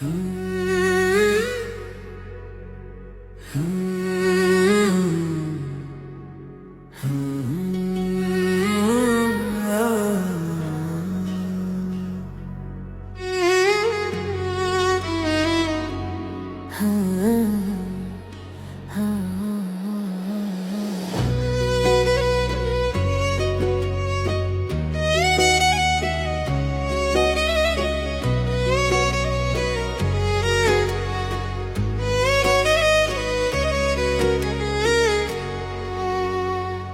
Hmm.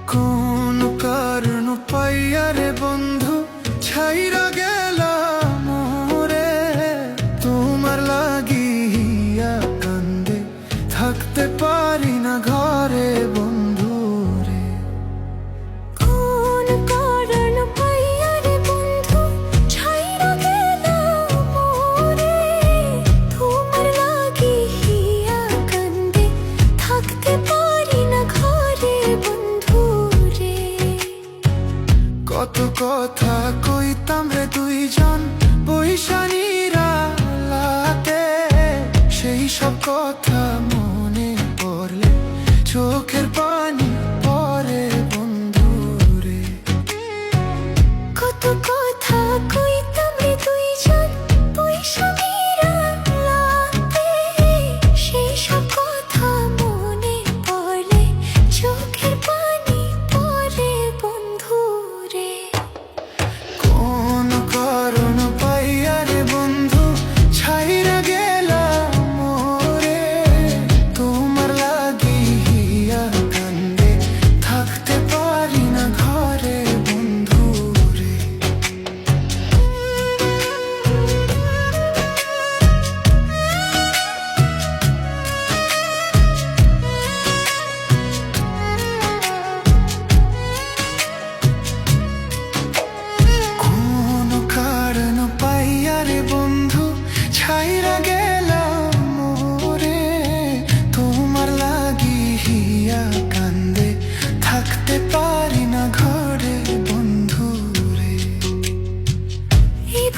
কোন কারণ পাইয়া বন্ধু? ছাইরা গেলাম মোরে। তোমার লাগিয়া কান্দে থাকতে পারি না ঘরে। কথা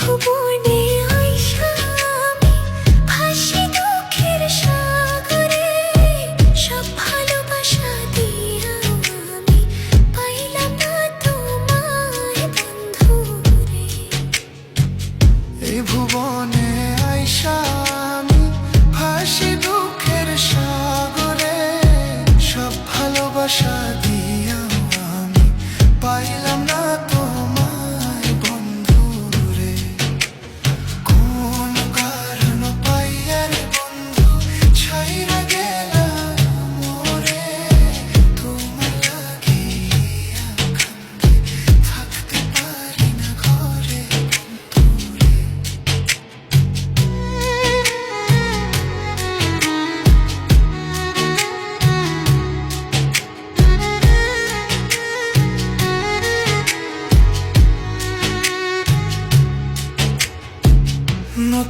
Who born in.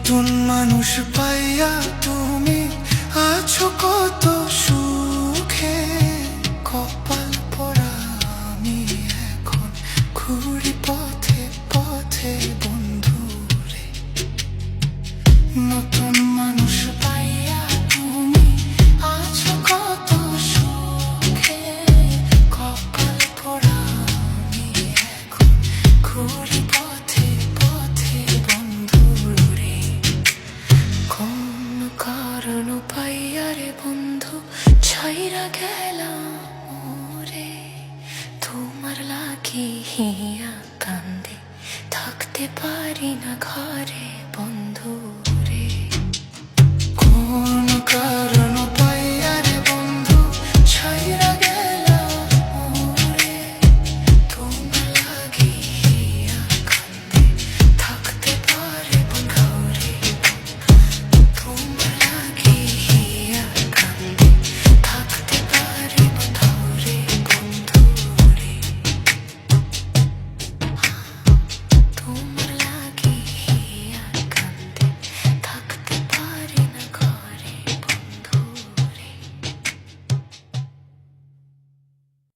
নতুন মানুষ পাইয়া তুমি আছো কত সুখে কত তাকিয়া কান্দে থাকতে পারি না ঘরে বন্দি